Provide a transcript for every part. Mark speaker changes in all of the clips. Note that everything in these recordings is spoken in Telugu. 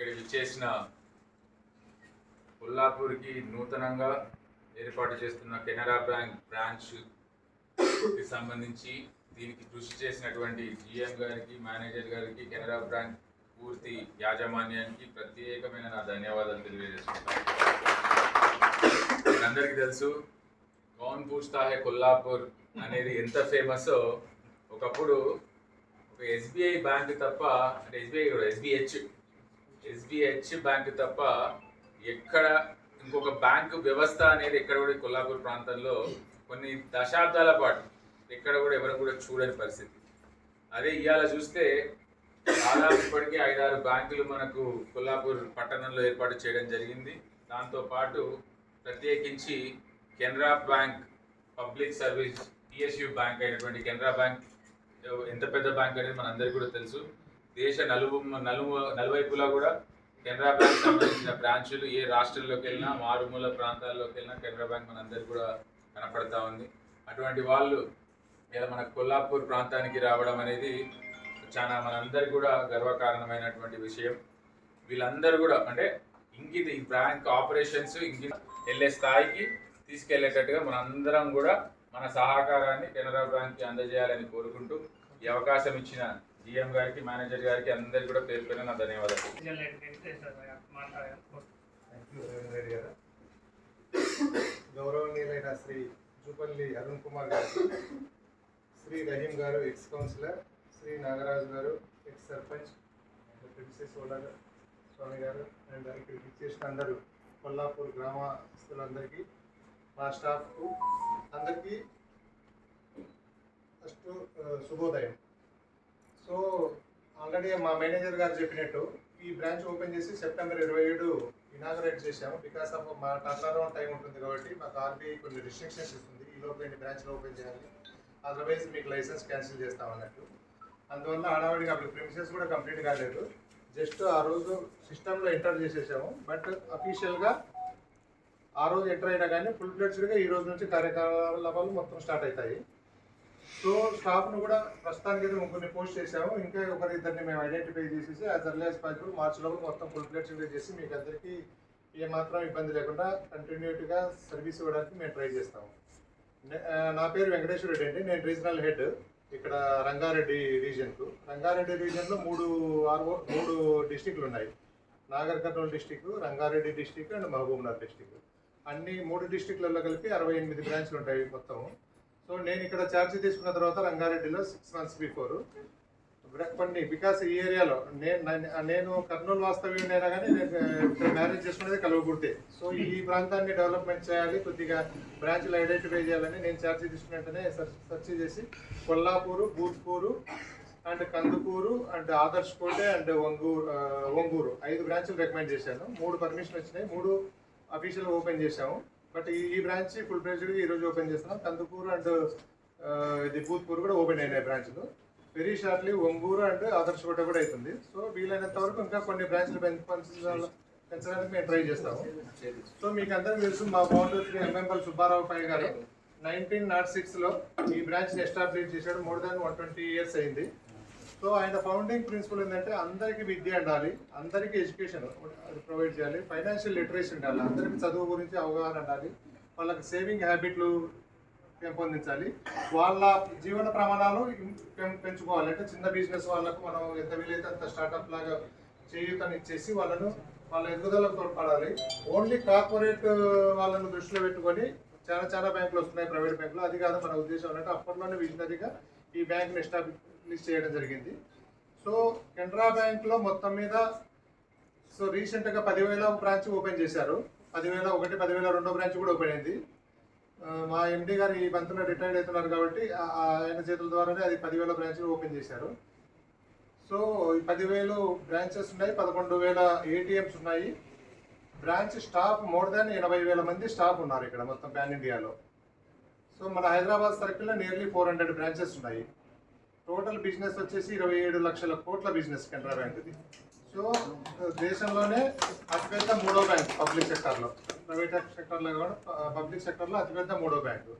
Speaker 1: ఇక్కడ విచ్చేసిన కొల్లాపూర్కి నూతనంగా ఏర్పాటు చేస్తున్న కెనరా బ్యాంక్ బ్రాంచ్కి సంబంధించి దీనికి కృషి చేసినటువంటి జిఎం గారికి మేనేజర్ గారికి కెనరా బ్యాంక్ పూర్తి యాజమాన్యానికి ప్రత్యేకమైన నా ధన్యవాదాలు తెలియజేసుకుంటాను అందరికీ తెలుసు కౌన్ పూస్తాహే కొల్లాపూర్ అనేది ఎంత ఫేమస్ ఒకప్పుడు ఒక ఎస్బీఐ బ్యాంక్ తప్ప అంటే ఎస్బీఐ కూడా ఎస్బీహెచ్ ఎస్బిహెచ్ బ్యాంక్ తప్ప ఎక్కడ ఇంకొక బ్యాంకు వ్యవస్థ అనేది ఎక్కడ కూడా కొల్లాపూర్ ప్రాంతంలో కొన్ని దశాబ్దాల పాటు ఎక్కడ కూడా ఎవరు కూడా చూడని పరిస్థితి. అదే ఇవాళ చూస్తే దాదాపు ఇప్పటికే ఐదారు బ్యాంకులు మనకు కొల్లాపూర్ పట్టణంలో ఏర్పాటు చేయడం జరిగింది. దాంతోపాటు ప్రత్యేకించి Canara bank public service PSU bank అయినటువంటి కెనరా బ్యాంక్ ఎంత పెద్ద బ్యాంక్ అనేది మనందరికీ కూడా తెలుసు. దేశ నలుగు నలుగు నలువైపులా కూడా కెనరా బ్యాంక్ సంబంధించిన బ్రాంచులు ఏ రాష్ట్రంలోకి వెళ్ళినా మారుమూల ప్రాంతాల్లోకి వెళ్ళినా కెనరా బ్యాంక్ మనందరికీ కూడా కనపడతా ఉంది. అటువంటి వాళ్ళు ఇలా మన కొల్లాపూర్ ప్రాంతానికి రావడం అనేది చాలా మనందరికీ కూడా గర్వకారణమైనటువంటి విషయం. వీళ్ళందరూ కూడా అంటే ఇంకిత ఈ బ్యాంక్ ఆపరేషన్స్ ఇంకి వెళ్ళే స్థాయికి తీసుకెళ్ళేటట్టుగా మనందరం కూడా మన సహకారాన్ని కెనరా బ్యాంక్కి అందజేయాలని కోరుకుంటూ ఈ అవకాశం ఇచ్చిన జిఎం గారికి మేనేజర్ గారికి అందరికీ కూడా పేరు పేరు నా ధన్యవాదాలు.
Speaker 2: యూ గారు గౌరవనీయులైన శ్రీ జూపల్లి అరుణ్ కుమార్ గారు శ్రీ రహీం గారు ఎక్స్ కౌన్సిలర్ శ్రీ నాగరాజు గారు ఎక్స్ సర్పంచ్ ప్రిన్సీ సోలర్ స్వామి గారు అండ్ ఇక్కడికి ఇచ్చేసిన అందరూ కొల్లాపూర్ గ్రామస్తులందరికీ మా స్టాఫ్కు అందరికీ ఫస్ట్ శుభోదయం. సో ఆల్రెడీ మా మేనేజర్ గారు చెప్పినట్టు ఈ బ్రాంచ్ ఓపెన్ చేసి సెప్టెంబర్ ఇరవై ఏడు ఇనాగరేట్ చేశాము. బికాస్ ఆఫ్ మా టర్న్ అరౌండ్ టైం ఉంటుంది కాబట్టి మాకు ఆర్బీఐ కొన్ని రిస్ట్రిక్షన్స్ ఇస్తుంది. ఈ లోపల ఎన్ని బ్రాంచ్లు ఓపెన్ చేయాలి? అదర్వైజ్ మీకు లైసెన్స్ క్యాన్సిల్ చేస్తాం అన్నట్టు. అందువల్ల ఆడవాడికి అప్పుడు ప్రిమిసెస్ కూడా కంప్లీట్ కాలేదు. జస్ట్ ఆ రోజు సిస్టంలో ఎంటర్ చేసేసాము. బట్ అఫీషియల్గా ఆ రోజు ఎంటర్ అయినా కానీ ఫుల్ ఫ్లెడ్స్డ్గా ఈ రోజు నుంచి కార్యకలాపాలు మొత్తం స్టార్ట్ అవుతాయి. సో స్టాఫ్ను కూడా ప్రస్తుతానికి అయితే ముగ్గురిని పోస్ట్ చేసాము ఇంకా ఒకరి ఇద్దరిని మేము ఐడెంటిఫై చేసేసి as early as possible March మొత్తం ఫుల్ ఫ్లెడ్స్డ్గా చేసి మీకు అందరికీ ఏమాత్రం ఇబ్బంది లేకుండా కంటిన్యూటీగా సర్వీస్ ఇవ్వడానికి మేము ట్రై చేస్తాము. నా పేరు వెంకటేశ్వర రెడ్డి అండి. నేను రీజనల్ హెడ్ ఇక్కడ రంగారెడ్డి రీజన్కు రంగారెడ్డి రీజన్లో మూడు ఆరు మూడు డిస్టిక్లు ఉన్నాయి. Nagarkurnool district Rangareddy district and Mahbubnagar district అన్ని మూడు డిస్టిక్లలో కలిపి అరవై ఎనిమిది బ్రాంచ్లు ఉంటాయి మొత్తం సో నేను ఇక్కడ ఛార్జ్ తీసుకున్న తర్వాత రంగారెడ్డిలో సిక్స్ మంత్స్ బిఫోర్ కొన్ని బికాస్ ఈ ఏరియాలో నేను నేను కర్నూలు వాస్తవ్యుడైనా కానీ నేను మ్యారేజ్ చేసుకునేది కలువకుర్తే. సో ఈ ప్రాంతాన్ని డెవలప్మెంట్ చేయాలి కొద్దిగా బ్రాంచ్లు ఐడెంటిఫై చేయాలని నేను ఛార్జ్ తీసుకున్న వెంటనే సెర్చ్ చేసి Kollapur Bhoothpur and Kandukur and Adarsh Kote and Ongur Onguru ఐదు బ్రాంచ్లు రికమెండ్ చేశాను. మూడు పర్మిషన్ వచ్చినాయి మూడు అఫీషియల్ ఓపెన్ చేశాము. బట్ ఈ బ్రాంచ్ ఫుల్ ప్లేజ్డ్గా ఈరోజు ఓపెన్ చేస్తున్నాం. కందుకూరు అండ్ ఇది భూత్పూర్ కూడా ఓపెన్ అయినాయి బ్రాంచ్లు. వెరీ షార్ట్లీ ఒంగూరు అండ్ ఆదర్శ కోట కూడా అవుతుంది. సో వీలైనంత వరకు ఇంకా కొన్ని బ్రాంచ్లు పెంచాలి పెంచడానికి మేము ట్రై చేస్తాము. సో మీకు అందరికీ తెలుసు మా ఫౌండర్ ఎంఎంఎల్ సుబ్బారావు పై గారు. నైన్టీన్ నాట్ సిక్స్లో ఈ బ్రాంచ్ని ఎస్టాబ్లిష్ చేశాడు. More than one twenty years అయింది. సో ఆయన ఫౌండింగ్ ప్రిన్సిపల్ ఏంటంటే అందరికీ విద్య ఉండాలి అందరికీ ఎడ్యుకేషన్ అది ప్రొవైడ్ చేయాలి ఫైనాన్షియల్ లిటరేషన్ ఉండాలి అందరికీ చదువు గురించి అవగాహన ఉండాలి వాళ్ళకి సేవింగ్ హ్యాబిట్లు పెంపొందించాలి వాళ్ళ జీవన ప్రమాణాలు పెంచుకోవాలి. అంటే చిన్న బిజినెస్ వాళ్ళకు మనం ఎంత వీలైతే అంత స్టార్ట్అప్ లాగా చేయూతనిచ్చేసి వాళ్ళను వాళ్ళ ఎదుగుదలకు తోడ్పడాలి. ఓన్లీ కార్పొరేట్ వాళ్ళను దృష్టిలో పెట్టుకొని చాలా చాలా బ్యాంకులు వస్తున్నాయి ప్రైవేట్ బ్యాంకులు. అది కాదు మన ఉద్దేశం అంటే అప్పట్లోనే విజనరీగా ఈ బ్యాంక్ని ఎస్టాబ్లిష్ చేయడం జరిగింది. సో కెనరా బ్యాంక్లో మొత్తం మీద సో రీసెంట్గా పదివేల బ్రాంచ్ ఓపెన్ చేశారు. పదివేల ఒకటి పదివేల రెండో బ్రాంచ్ కూడా ఓపెన్ అయింది. మా ఎండి గారు ఈ బంతులో రిటైర్డ్ అవుతున్నారు కాబట్టి ఆ- ఆయన చేతుల ద్వారానే అది పదివేల బ్రాంచ్లు ఓపెన్ చేశారు. సో ఈ పదివేలు బ్రాంచెస్ ఉన్నాయి పదకొండు వేల ఏటీఎంస్ ఉన్నాయి. బ్రాంచ్ స్టాఫ్ మోర్ దాన్ ఎనభై వేల మంది స్టాఫ్ ఉన్నారు ఇక్కడ మొత్తం పాన్ ఇండియాలో సో మన హైదరాబాద్ సర్కిల్లో నియర్లీ ఫోర్ హండ్రెడ్ బ్రాంచెస్ ఉన్నాయి. టోటల్ బిజినెస్ వచ్చేసి ఇరవై ఏడు లక్షల కోట్ల బిజినెస్ కెనరా బ్యాంక్ది సో దేశంలోనే అతిపెద్ద మూడో బ్యాంక్ పబ్లిక్ సెక్టర్లో. ప్రైవేట్ సెక్టర్లో కూడా పబ్లిక్ సెక్టర్లో అతిపెద్ద మూడో బ్యాంకు.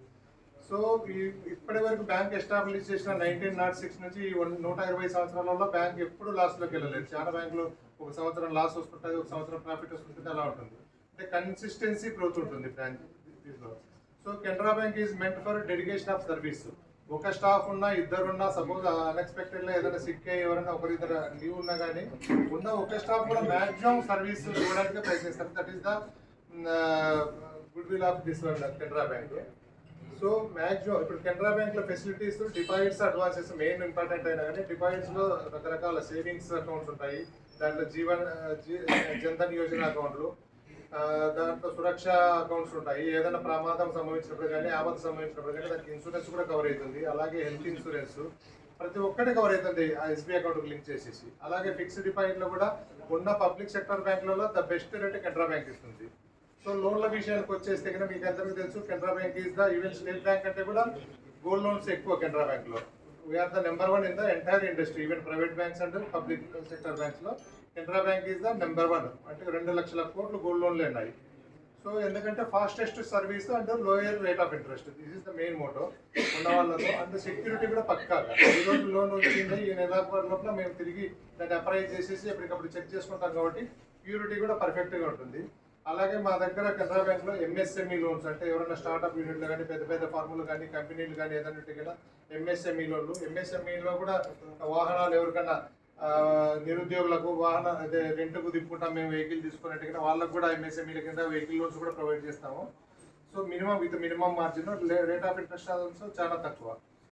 Speaker 2: సో ఈ ఇప్పటి వరకు బ్యాంక్ ఎస్టాబ్లిష్ చేసిన నైన్టీన్ నాట్ సిక్స్ నుంచి వన్- నూట ఇరవై సంవత్సరాలలో బ్యాంక్ ఎప్పుడు లాస్ట్లోకి వెళ్ళలేదు. చాలా బ్యాంకులు ఒక సంవత్సరం లాస్ వస్తుంటుంది ఒక సంవత్సరం ప్రాఫిట్ వస్తుంటుంది అలా ఉంటుంది. అంటే కన్సిస్టెన్సీ గ్రోత్ ఉంటుంది బ్రాంచ్ దీంట్లో. So Canara bank is meant for dedication of service ఒక స్టాఫ్ ఉన్నా ఇద్దరు ఉన్నా సపోజ్ అన్ఎక్స్పెక్టెడ్లో ఏదైనా సిక్ అయ్యి ఎవరైనా ఒకరిద్దరు లీవ్ ఉన్నా కానీ ఉన్న ఒక స్టాఫ్ కూడా మాక్సిమం సర్వీస్ ఇవ్వడానికి ప్రయత్నిస్తారు. That is the good will of this Canara bank so maximum ఇప్పుడు కెనరా బ్యాంక్లో facilities deposits advances main important అయినా కానీ డిపాజిట్స్లో రకరకాల సేవింగ్స్ అకౌంట్స్ ఉంటాయి. దాంట్లో జీవన్ జీ- జన్ధన్ యోజన అకౌంట్లు దాంట్లో సురక్ష అకౌంట్స్ ఉంటాయి. ఏదైనా ప్రమాదం సంభవించినప్పుడు కానీ ఆపద సంభవించినప్పుడు కానీ దానికి ఇన్సూరెన్స్ కూడా కవర్ అవుతుంది. అలాగే హెల్త్ ఇన్సూరెన్స్ ప్రతి ఒక్కటి కవర్ అవుతుంది ఆ ఎస్బీఐ అకౌంట్ లింక్ చేసేసి. అలాగే ఫిక్స్డ్ డిపాజిట్లో కూడా ఉన్న పబ్లిక్ సెక్టర్ బ్యాంకులలో the best rate Canara bank ఇస్తుంది. సో లోన్ల విషయానికి వచ్చేస్తే కనుక మీకు అందరికీ తెలుసు Canara bank is the even state bank అంటే కూడా గోల్డ్ లోన్స్ ఎక్కువ కెనరా బ్యాంక్లో. We are the number one in the entire industry even private banks and public sector బ్యాంక్స్లో. Canara bank is the number one. అంటే రెండు లక్షల కోట్లు గోల్డ్ లోన్లు ఉన్నాయి. సో ఎందుకంటే fastest service and lower rate of interest. This is the main motto ఉన్న వాళ్ళతో. అండ్ సెక్యూరిటీ కూడా పక్కాగా ఈ రోజు లోన్ వచ్చింది ఈ నెల లోపల మేము తిరిగి దాన్ని అప్లై చేసేసి ఎప్పటికప్పుడు చెక్ చేసుకుంటాం కాబట్టి ప్యూరిటీ కూడా పర్ఫెక్ట్గా ఉంటుంది. అలాగే మా దగ్గర కెనరా బ్యాంక్లో ఎంఎస్ఎంఈ లోన్స్ అంటే ఎవరైనా స్టార్ట్అప్ యూనిట్లు కానీ పెద్ద పెద్ద ఫార్ములు కానీ కంపెనీలు కానీ ఏదైనా ఎంఎస్ఎంఈ లోన్లు. ఎంఎస్ఎంఈలో కూడా వాహనాలు ఎవరికైనా నిరుద్యోగులకు వాహన అదే రెంట్కు తిప్పుకుంటాం మేము వెహికల్ తీసుకున్నట్టుగా వాళ్ళకు కూడా ఎంఎస్ఎంఈల కింద వెహికల్ లోన్స్ కూడా ప్రొవైడ్ చేస్తాము. So minimum with minimum margin rate of interest also చాలా తక్కువ.